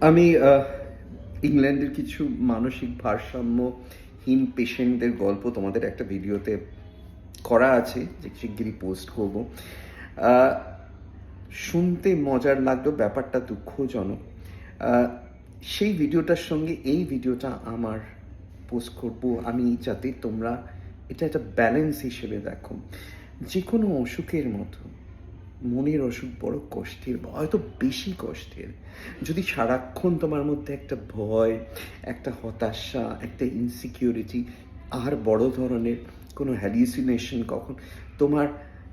আমি ইংল্যান্ডের কিছু মানসিক ভারসাম্যহীন পেশেন্টদের গল্প তোমাদের একটা ভিডিওতে করা আছে, যে শিগগিরই পোস্ট করব। শুনতে মজার লাগল, ব্যাপারটা দুঃখজনক। সেই ভিডিওটার সঙ্গে এই ভিডিওটা আমার পোস্ট করব আমি, যাতে তোমরা এটা একটা ব্যালেন্স হিসেবে দেখো। যে কোনো অসুখের মতো। মনের অসুখ বড় কষ্টের, হয়তো বেশি কষ্টের। যদি সারাক্ষণ তোমার মধ্যে একটা ভয়, একটা হতাশা, একটা ইনসিকিউরিটি আর বড় ধরনের কোনো হ্যালিউসিনেশন কখন, তোমার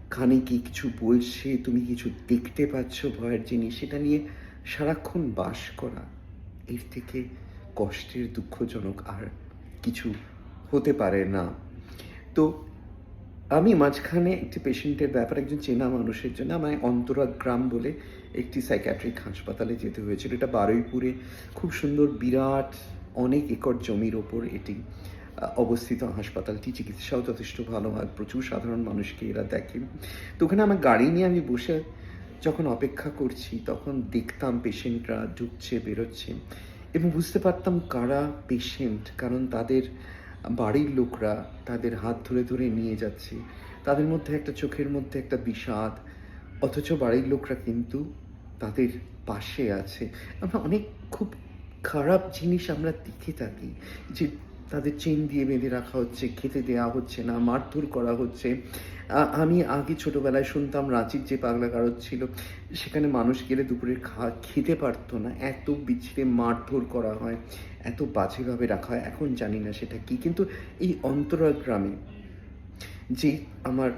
কানে কি কিছু বলছে, তুমি কিছু দেখতে পাচ্ছ ভয়ের জিনিস, সেটা নিয়ে সারাক্ষণ বাস করা, এর থেকে কষ্টের, দুঃখজনক আর কিছু হতে পারে না। তো আমি মাঝখানে একটি পেশেন্টের ব্যাপারে একজন চেনা মানুষের জন্য আমায় অন্তরা গ্রাম বলে একটি সাইক্যাট্রিক হাসপাতালে যেতে হয়েছিল। এটা বারুইপুরে খুব সুন্দর, বিরাট, অনেক একর জমির ওপর এটি অবস্থিত হাসপাতালটি। চিকিৎসাও যথেষ্ট ভালো হয়, প্রচুর সাধারণ মানুষকে এরা দেখে। তো ওখানে আমার গাড়ি নিয়ে আমি বসে যখন অপেক্ষা করছি, তখন দেখতাম পেশেন্টরা ঢুকছে, বেরোচ্ছে এবং বুঝতে পারতাম কারা পেশেন্ট, কারণ তাদের বাড়ির লোকরা তাদের হাত ধরে ধরে নিয়ে যাচ্ছে। তাদের মধ্যে একটা চোখের মধ্যে একটা বিষাদ, অথচ বাড়ির লোকরা কিন্তু তাদের পাশে আছে। আমরা অনেক খুব খারাপ জিনিস আমরা দেখে থাকি যে তাদের চেন দিয়ে বেঁধে রাখা হচ্ছে, খেতে দেওয়া হচ্ছে না, মারধর করা হচ্ছে। আমি আগে ছোটবেলায় শুনতাম রাঁচির যে পাগলা গারদ ছিল, সেখানে মানুষ গেলে দুপুরের খা, খেতে পারতো না। এত বিছড়ে মারধর করা হয়, এত বাজেভাবে রাখা হয়, এখন জানি না সেটা কি। কিন্তু এই অন্তরাল গ্রামে যে আমার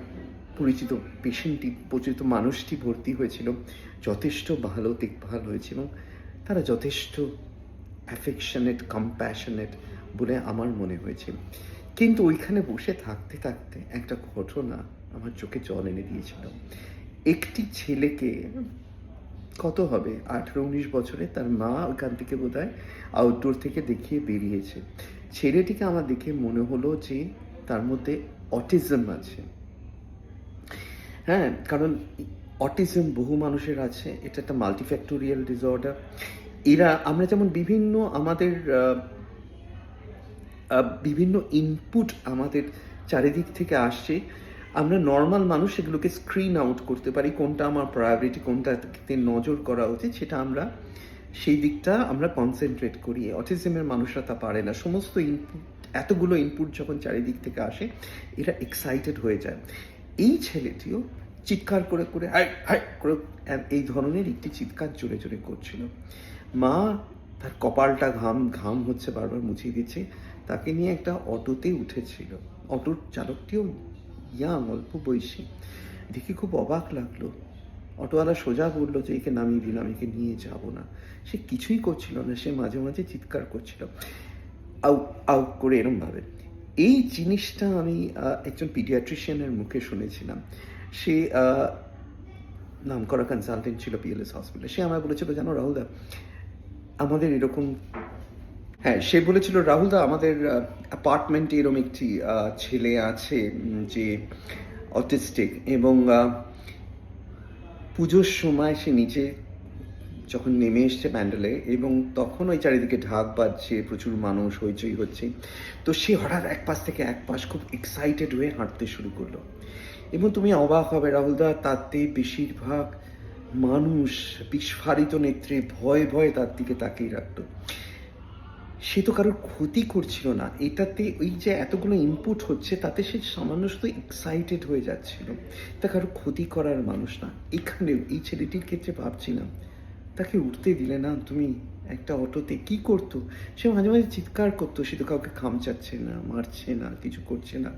পরিচিত পেশেন্টটি, পরিচিত মানুষটি ভর্তি হয়েছিল, যথেষ্ট ভালো দেখভাল হয়েছে এবং তারা যথেষ্ট অ্যাফেকশনেট কম্প্যাশনেট বলে আমার মনে হয়েছে। কিন্তু ওইখানে বসে থাকতে থাকতে একটা ঘটনা আমার চোখে জল এনে দিয়েছিল। একটি ছেলেকে কত হবে? আঠেরো, উনিশ বছরে তার মা ওইখান থেকে বোধ হয় আউটডোর থেকে দেখিয়ে বেরিয়েছে। ছেলেটিকে আমার দেখে মনে হলো যে তার মধ্যে অটিজম আছে। হ্যাঁ কারণ অটিজম বহু মানুষের আছে, এটা একটা মাল্টিফ্যাক্টোরিয়াল ডিসঅর্ডার এরা, আমরা যেমন বিভিন্ন আমাদের বিভিন্ন ইনপুট আমাদের চারিদিক থেকে আসছে। আমরা নর্মাল মানুষ সেগুলোকে স্ক্রিন আউট করতে পারি, কোনটা আমার প্রায়োরিটি কোনটাতে নজর করা উচিত, সেটা আমরা সেই দিকটা আমরা কনসেন্ট্রেট করি। অটিজমের মানুষরা তা পারে না। সমস্ত ইনপুট এতগুলো ইনপুট যখন চারিদিক থেকে আসে, এরা এক্সাইটেড হয়ে যায়। এই ছেলেটিও চিৎকার করে করে, হাই হাই, করে, এই ধরনের একটি চিৎকার জোরে জোরে করছিল। মা তার কপালটা ঘাম ঘাম হচ্ছে বারবার মুছিয়ে দিচ্ছে। তাকে নিয়ে একটা অটোতে উঠেছিল। অটোর চালকটিও ইয়াং, অল্প বয়সী। দেখে খুব অবাক লাগল। অটোওয়ালা সোজা বলল যে, একে নামিয়ে দিলাম একে নিয়ে যাব না। সে কিছুই করছিল না, সে মাঝে মাঝে চিৎকার করছিল। আউ আউ করে এরমভাবে। এই জিনিসটা আমি একজন পিডিয়াট্রিশিয়ানের মুখে শুনেছিলাম। সে নাম করা কনসালটেন্ট ছিল পিএলএস হসপিটালে সে আমায় বলেছিল, জানো রাহুলদা আমাদের এরকম হ্যাঁ সে বলেছিল রাহুলদা আমাদের অ্যাপার্টমেন্টে এরকম একটি ছেলে আছে যে অটিস্টিক এবং পুজোর সময় সে নিচে যখন নেমে এসছে প্যান্ডেলে এবং তখন ওই চারিদিকে ঢাক বাজছে, প্রচুর মানুষ, হইচই হচ্ছে, তো সে হঠাৎ এক পাশ থেকে এক পাশ খুব এক্সাইটেড হয়ে হাঁটতে শুরু করল এবং তুমি অবাক হবে রাহুলদা তাতে বেশিরভাগ মানুষ বিস্ফারিত নেত্রে ভয়ে ভয়ে তার দিকে তাকিয়ে রাখত। সে তো কারোর ক্ষতি করছিল না। এটাতে ওই যে এতগুলো ইনপুট হচ্ছে, তাতে সে সামান্য শুধু এক্সাইটেড হয়ে যাচ্ছিল। তা কারোর ক্ষতি করার মানুষ না। এখানেও এই ছেলেটির ক্ষেত্রে ভাবছিলাম তাকে উঠতে দিলে না? তুমি একটা অটোতে কি করতো? সে মাঝে মাঝে চিৎকার করতো, সে তো কাউকে খামচাচ্ছে না, মারছে না, কিছু করছে না।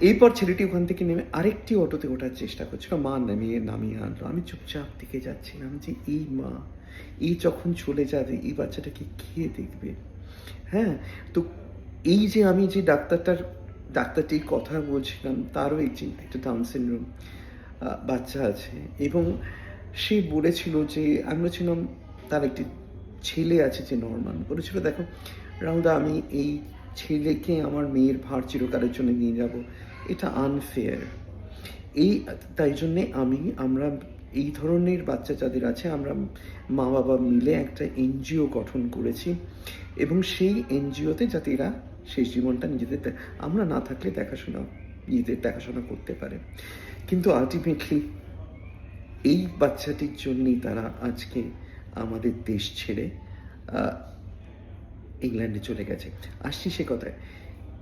এরপর ছেলেটি ওখান থেকে নেমে আরেকটি অটোতে ওঠার চেষ্টা করছিল। মা নামিয়ে নামিয়ে আনলো। আমি চুপচাপ দিকে যাচ্ছিলাম যে, এই মা, এই যখন চলে যাবে, এই বাচ্চাটাকে খেয়ে দেখবে? হ্যাঁ তো এই যে আমি যে ডাক্তারটার, ডাক্তারটির কথা বলছিলাম, তারও যে একটা ডাউন সিনড্রোম বাচ্চা আছে। এবং সে বলেছিল যে, আমি বলছিলাম, তার একটি ছেলে আছে যে নর্মাল বলেছিল, দেখো, রাহুলদা, আমি এই ছেলেকে আমার মেয়ের ভার চিরকালের জন্য নিয়ে যাব। এটা আনফেয়ার এই, তাই জন্যে আমি, আমরা এই ধরনের বাচ্চা যাদের আছে, আমরা মা বাবা মিলে একটা এনজিও গঠন করেছি এবং সেই এনজিওতে যাতে এরা শেষ জীবনটা নিজেদের আমরা না থাকলে দেখাশোনা, নিজেদের দেখাশোনা করতে পারে। কিন্তু আলটিমেটলি এই বাচ্চাটির জন্যই তারা আজকে আমাদের দেশ ছেড়ে ইংল্যান্ডে চলে গেছে। আসছি সে কথায়।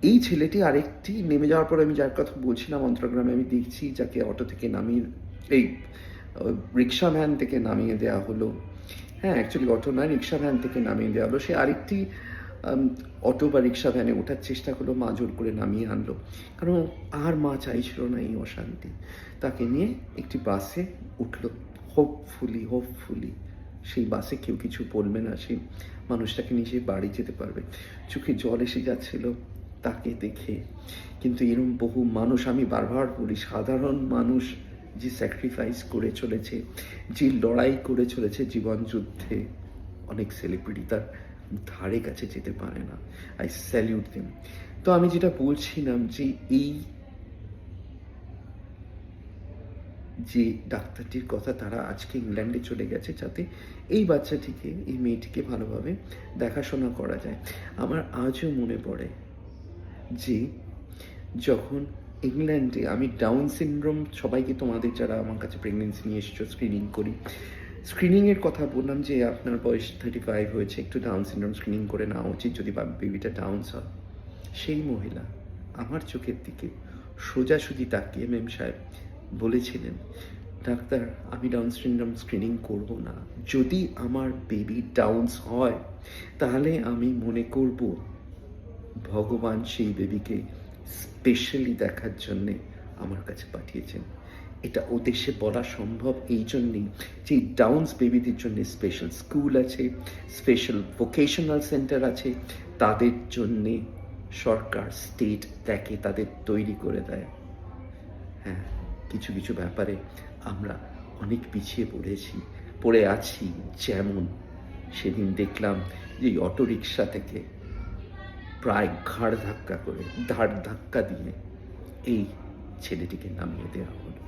এই ছেলেটি আরেকটি নেমে যাওয়ার পর আমি যার কথা বলছিলাম অন্তর্গ্রামে, আমি দেখছি যাকে অটো থেকে নামিয়ে, এই রিক্সা ভ্যান থেকে নামিয়ে দেওয়া হলো। হ্যাঁ অ্যাকচুয়ালি অটো নয়, রিক্সা ভ্যান থেকে নামিয়ে দেওয়া হলো। সে আরেকটি অটো বা রিক্সা ভ্যানে ওঠার চেষ্টা করল, মা জোর করে নামিয়ে আনলো। কারণ আর মা চাইছিল না এই অশান্তি। তাকে নিয়ে একটি বাসে উঠল। Hopefully hopefully. সেই বাসে কেউ কিছু বলবে না, সেই মানুষটাকে সে বাড়ি যেতে পারবে। চোখে জল এসে যাচ্ছিল তাকে দেখে। কিন্তু এরম বহু মানুষ, আমি বারবার বলি, সাধারণ মানুষ যে স্যাক্রিফাইস করে চলেছে, যে লড়াই করে চলেছে জীবন যুদ্ধে অনেক সেলিব্রিটি তার ধারে কাছে যেতে পারে না। আই স্যালিউট দেম তো আমি যেটা বলছিলাম যে এই যে ডাক্তারটির কথা তারা আজকে ইংল্যান্ডে চলে গেছে যাতে এই বাচ্চাটিকে, এই মেয়েটিকে ভালোভাবে দেখাশোনা করা যায়। আমার আজও মনে পড়ে যে যখন ইংল্যান্ডে আমি ডাউন সিনড্রোম সবাইকে তোমাদের যারা আমার কাছে প্রেগনেন্সি নিয়ে এসেছ স্ক্রিনিং করি স্ক্রিনিংয়ের কথা বললাম যে আপনার বয়স থার্টি ফাইভ হয়েছে, একটু ডাউন সিনড্রোম স্ক্রিনিং করে নেওয়া উচিত যদি বেবিটা ডাউনস হয়। সেই মহিলা আমার চোখের দিকে সোজাসুজি তাকিয়ে মেম সাহেব বলেছিলেন, ডাক্তার, আমি ডাউন সিনড্রোম স্ক্রিনিং করব না। যদি আমার বেবি ডাউনস হয়, তাহলে আমি মনে করব ভগবান সেই বেবিকে স্পেশালি দেখার জন্যে আমার কাছে পাঠিয়েছেন। এটা ওদেশে বলা সম্ভব এই জন্যেই যে ডাউনস বেবিদের জন্য স্পেশাল স্কুল আছে স্পেশাল ভোকেশনাল সেন্টার আছে, তাদের জন্যে সরকার স্টেট দেখে তাদের তৈরি করে দেয়। হ্যাঁ কিছু কিছু ব্যাপারে আমরা অনেক পিছিয়ে পড়েছি, পড়ে আছি। যেমন সেদিন দেখলাম যে অটো রিক্সা থেকে প্রায় ঘাড় ধাক্কা করে ধার ধাক্কা দিয়ে এই ছেলেটিকে নামিয়ে দেওয়া হলো।